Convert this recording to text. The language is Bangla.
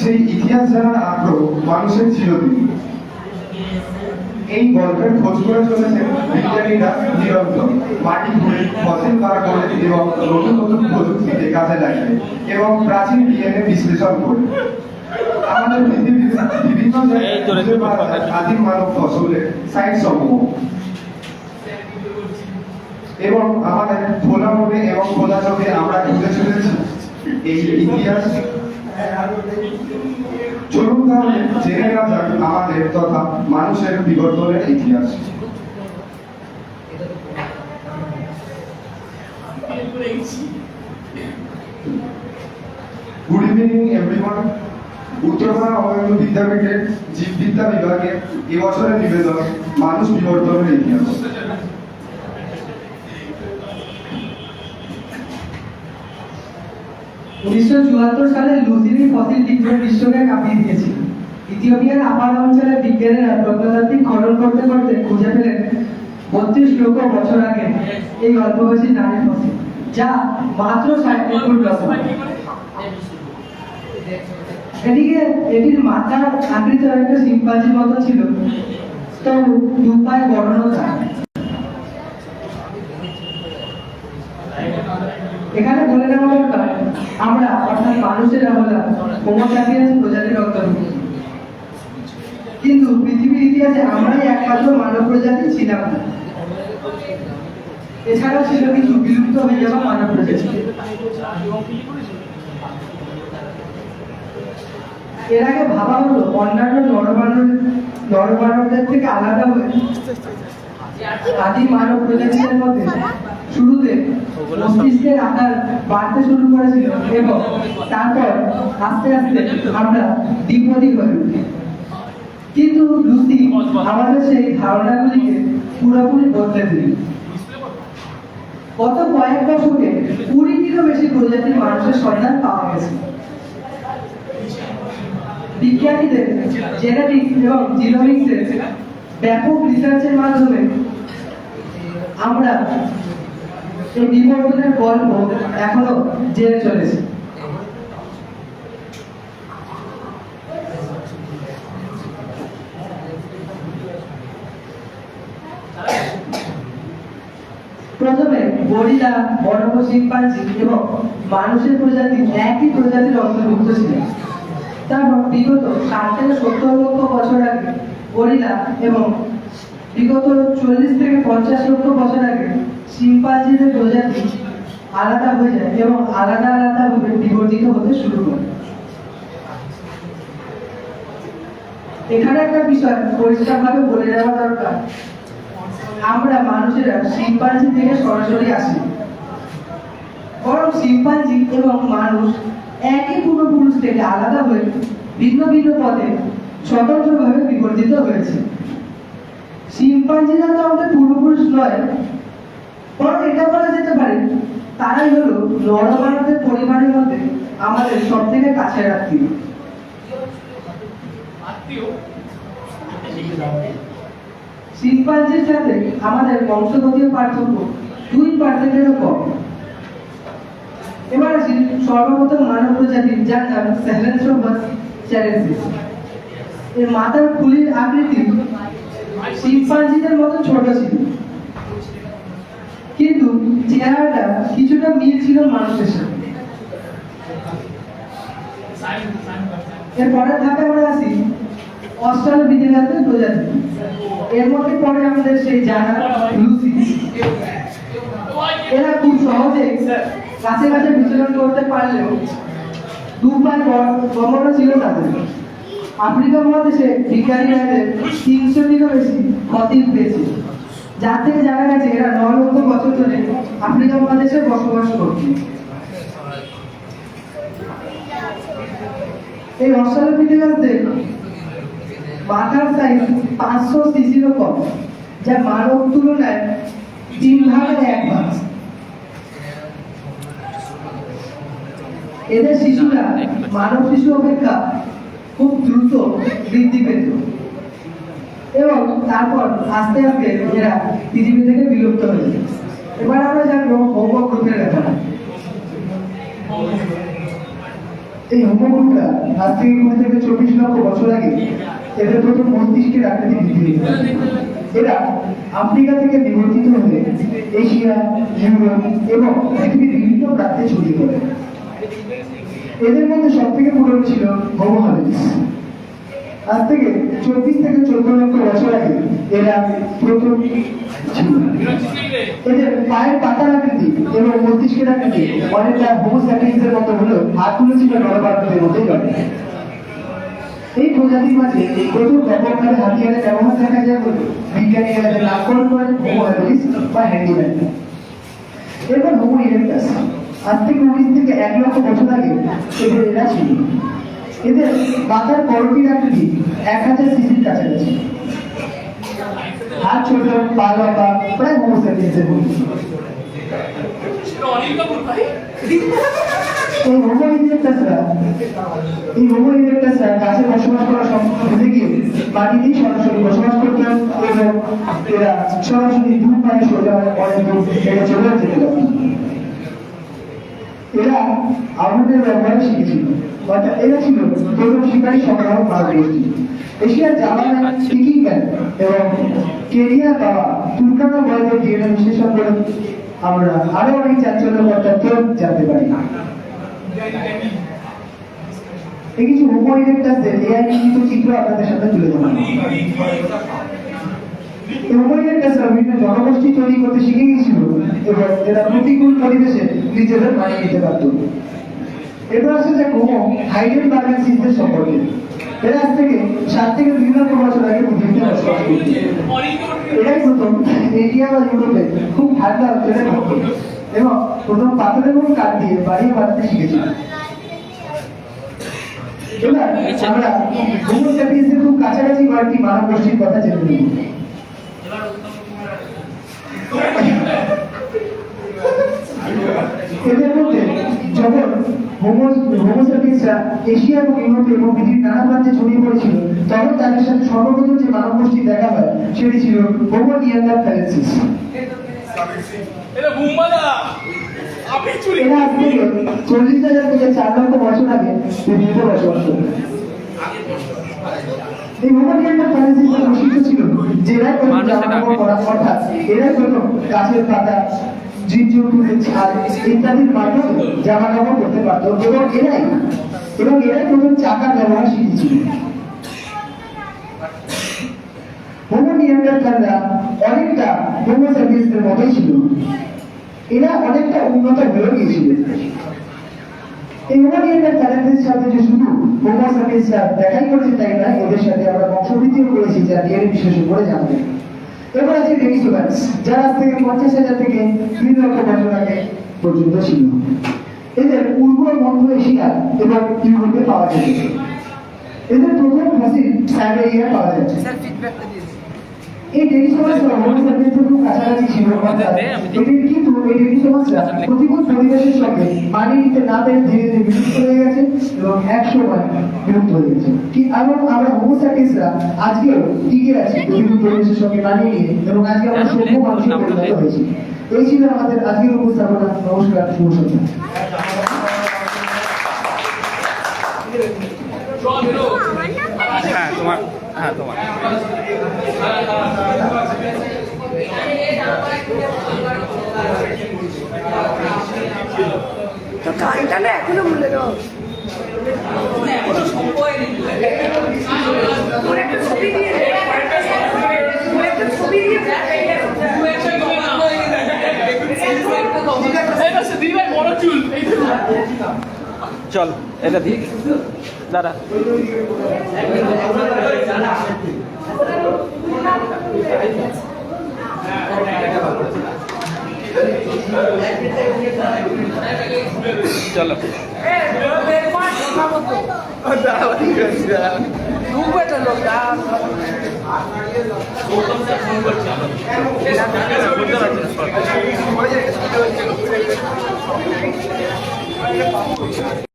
সেই ইতিহাস জানার আগ্রহ মানুষের চিরদিন। এই গল্পের খোঁজ করে চলেছেন বিজ্ঞানীরা নিরন্তর। মাটি ঘুরে ফসিল বার করে এবং নতুন নতুন প্রযুক্তিকে কাজে লাগিয়ে এবং প্রাচীন ডিএনএ বিশ্লেষণ করে। আমাদের পৃথিবীর বিভিন্ন জায়গায় আদিম মানব ফসলের সাইট সমূহ এবং আমাদের খোলা মনে এবং খোলা চোখে আমরা ঘুরে চলেছি এই ইতিহাস চলুন তাহলে জেনে নেওয়া যাক আমাদের তথা মানুষের বিবর্তনের ইতিহাস। গুড ইভিনিং এভরিওয়ান উত্তরপাড়া অবৈধ বিদ্যাপীঠের জীববিদ্যা বিভাগে এবছরের নিবেদন, মানুষ বিবর্তনের ইতিহাস। উনিশশো চুয়াত্তর সালে লুসিনি ফসিল বিজ্ঞান বিশ্বকে কাঁপিয়ে দিয়েছিল। ইথিওপিয়ার আপার অঞ্চলে বিজ্ঞানীরা প্রত্নতাত্ত্বিক খনন করতে করতে খুঁজে পেলেন বত্রিশ লক্ষ বছর আগে এই অল্পবয়সী নারীর ফসিল, যা মাত্র ষাট ফুট লম্বা এদিকে এটির মাথার আকৃতি একটা সিম্পাঞ্জির মতো ছিল তো দু পায়ে বর্ণতা এখানে বলে দরকার আমরা অর্থাৎ মানুষেরা হোমো স্যাপিয়েন্স প্রজাতির অন্তর্ভুক্ত কিন্তু পৃথিবীর ইতিহাসে আমরাই একমাত্র মানব প্রজাতি ছিলাম না। এছাড়াও ছিল কিছু বিলুপ্ত হয়ে যাওয়া মানব প্রজাতি? এর আগে ভাবা হলো, অন্যান্য নরমানব নরমানবদের থেকে আলাদা হয়ে আদি মানব প্রজাতিদের মধ্যে শুরুতে মস্তিষ্কের আকার বাড়তে শুরু করেছিল এবং তারপর আস্তে আস্তে আমরা দ্বিপদী হয়ে উঠি। কিন্তু লুসি আমাদের সেই ধারণাগুলিকে পুরোপুরি বদলে দিল গত কয়েক দশকে কুড়িটিরও বেশি প্রজাতির মানুষের সন্ধান পাওয়া গেছে। বিজ্ঞানীদের জেনেটিক্স এবং জিনোমিক্সের ব্যাপক রিসার্চের মাধ্যমে আমরা এই বিবর্তনের গল্প এখনও জেনে চলেছে। প্রথমে গরিলা বনব শিম্পাঞ্জি এবং মানুষের প্রজাতি একই প্রজাতির অন্তর্ভুক্ত ছিল। তারপর বিগত ষাট থেকে সত্তর লক্ষ বছর আগে গরিলা এবং বিগত চল্লিশ থেকে পঞ্চাশ লক্ষ বছর আগে শিম্পাঞ্জিদের প্রজাতি আলাদা হয়ে যায় এবং আলাদা আলাদা ভাবে বিবর্তিত হতে শুরু করে। এখানে একটা বিষয় পরিষ্কারভাবে বলে দেওয়া দরকার। আমরা মানুষেরা শিম্পাঞ্জি থেকে সরাসরি আসি। বরং শিম্পাঞ্জি এবং মানুষ একই পূর্বপুরুষ থেকে আলাদা হয়ে ভিন্ন ভিন্ন পথে স্বতন্ত্রভাবে বিবর্তিত হয়েছে। শিম্পাঞ্জিরা তো আমাদের পূর্বপুরুষ নয় বরং এটা বলা যেতে পারে। তারাই হলো নরমানবের পরিবারের মধ্যে আমাদের সব থেকে কাছের আত্মীয়। শিম্পাঞ্জির সাথে আমাদের বংশগতীয় পার্থক্য দুই পার্সেন্টেরও কম। এবার আসি সর্বপ্রথম মানব প্রজাতি যার নাম স্যাহেলেন্থ্রোপাস চ্যালেন্সিস এর মাথার খুলির আকৃতি শিম্পাঞ্জিদের মতো ছোট ছিল। কিন্তু চেহারাটা কিছুটা মিল ছিল মানুষের সাথে। এর পরের ধাপে আমরা আসি অস্ট্রালোপিথেকাসের প্রজাতি। এর মধ্যে পরে আমাদের সেই জানা লুসি। এরা খুব সহজে কাছে কাছে বিচরণ করতে পারলেও দু পায়ে গমন ছিল তাদের। আফ্রিকা মহাদেশে বিজ্ঞানীরা তিনশোটিরও বেশি ক্ষতি পেয়েছে থেকে জানা গেছে, এরা ন লক্ষ বছর ধরে আফ্রিকা মহাদেশে বসবাস করত এই অস্ট্রালোপিথেকাসদের মাথার সাইজ পাঁচশো সিসিরও কম, যা মানব তুলনায় তিন ভাগের এক ভাগ। এদের শিশুরা মানব শিশু অপেক্ষা খুব দ্রুত বৃদ্ধি পেত। এবং তারপর আস্তে আস্তে এরা পৃথিবী থেকে বিলুপ্ত হয়ে যায়। এবার আমরা জানব হোমো গ্রুপের ব্যাপারে এই হোমোগ্রুপটা আজ থেকে কুড়ি থেকে চব্বিশ লক্ষ বছর আগে এদের প্রথম মস্তিষ্কের আকৃতি বৃদ্ধি হয়েছে। এরা আফ্রিকা থেকে বিবর্তিত হয়ে এশিয়া, ইউরোপ এবং পৃথিবীর বিভিন্ন প্রান্তে ছড়িয়ে পড়ে। এদের মধ্যে সব থেকে পুরনো ছিল হোমো হাবিলিস আজ থেকে চব্বিশ থেকে চোদ্দ লক্ষ বছর আগে এরা প্রথম এদের পায়ের পাতার আকৃতি এবং মস্তিষ্কের আকৃতি অনেকটা হোমোস্যাপিয়েন্সের মতো হলেও হাতগুলো ছিল নরবারকের মতোই গঠন এই প্রজাতির মাঝে প্রথম ব্যাপকভাবে হাতিয়ারের ব্যবহার দেখা যায় বলে বিজ্ঞানীরা এদের নামকরণ করেন হোমো হ্যাবিলিস বা হ্যান্ডিম্যান এরপর হোমো ইরেক্টাস আজ থেকে উনিশ থেকে এক লক্ষ বছর আগে এদের এরা ছিল। এদের মাথার আকৃতি এক হাজার সিসির কাছাকাছি। হাত ছোট পা লম্বা প্রায় এই হোমো এই হোমো ইরেক্টাসরা গাছে বসবাস করা সম্ভব ভুলে গিয়ে মাটিতেই সরাসরি বসবাস করতেন এবং এরা সরাসরি দু পায়ে সোজা অনেক দূর এরা চলে যেতে পারত এরা আগুনের ব্যবহার শিখেছিল অর্থাৎ এরা ছিল প্রথম শিকারী সংগ্রাম এশিয়ার জামানা স্পিকিং ম্যান এবং কেরিয়া বাবা তুর্কানা বয়দের ডিএনএ বিশ্লেষণ করে, আমরা আরও অনেক চাঞ্চল্যকর তথ্য জানতে পারি। এই কিছু এআই নির্মিত চিত্র আপনাদের সামনে তুলে বিভিন্ন জনগোষ্ঠী তৈরি করতে শিখে গিয়েছিল এবং এরা প্রতিকূল পরিবেশে নিজেদের মানিয়ে নিতে পারত। এরপর আসছে যে সিস্টেম সম্পর্কে। এরা থেকে সাত থেকে দুই লক্ষ বছর আগে পৃথিবীতে বসবাস করত এটাই প্রথম এশিয়া বা ইউরোপে খুব ঠান্ডা অঞ্চলে এবং প্রথম পাথর এবং কাঠ দিয়ে বাড়ি বানাতে শিখেছিল আমরা স্যাপিয়েন্সের খুব কাছাকাছি কয়েকটি মানব গোষ্ঠীর কথা জেনে নেব এদের মধ্যে যখন এশিয়া এবং ইউরোপে এবং পৃথিবীর নানা প্রান্তে ছড়িয়ে পড়েছিল। তখন তাদের সাথে সর্বপ্রথম যে মানব গোষ্ঠী দেখা হয় সেটি ছিল হোমো নিয়ান্ডারথ্যালেন্সিস এটা বুম্বাদা আপনি চুরি এরা আজ চল্লিশ হাজার থেকে চার লক্ষ বছর আগে পৃথিবীতে বসবাস করত এই ফ্যান্সিসের বৈশিষ্ট্য ছিল যে এরা কোনো জামাকাপড় পরা অর্থাৎ এরা কোনো গাছের পাতা জামা করতে মতোই ছিল। এরা অনেকটা উন্নত গিয়েছিল। নিয়ান্ডারথালদের সাথে শুধু দেখাই করেছে তাই না এদের সাথে আমরা বংশবৃদ্ধিও করেছি, যা ডিএনএ বিশ্লেষণ করে জানা এবার আছে ডেনিসোভান্স যারা আজ থেকে পঞ্চাশ হাজার থেকে তিন লক্ষ বছর আগে পর্যন্ত ছিল এদের পূর্ব মধ্য এশিয়া এবং ইউরোপে পাওয়া যেত এদের প্রথম ফসিল সাইবেরিয়া পাওয়া যায় এই ডেনিসোভান্সরা হোমো স্যাপিয়েন্সের খুব কাছাকাছি ছিল। এদের কিন্তু এই ডেনিসোভান্সরা প্রতিকূল পরিবেশের সঙ্গে মানিয়ে নিতে না পেরে ধীরে ধীরে বিলুপ্ত হয়ে গেছে এবং এক সময় বিলুপ্ত হয়ে গেছে। কি এবং আমরা হোমো স্যাপিয়েন্সরা আজকেও টিকে আছি প্রতিকূল পরিবেশের সঙ্গে মানিয়ে নিয়ে এবং আজকে আমরা সভ্য মানুষের পরিণত হয়েছি। এই ছিল আমাদের আজকের উপস্থাপনা। নমস্কার শুভ সন্ধ্যা। হ্যাঁ তোমার হ্যাঁ তোমার। গানটা না এখনও মনে দাও একটা ছবি দিয়ে দে। ওর একটা চুল এই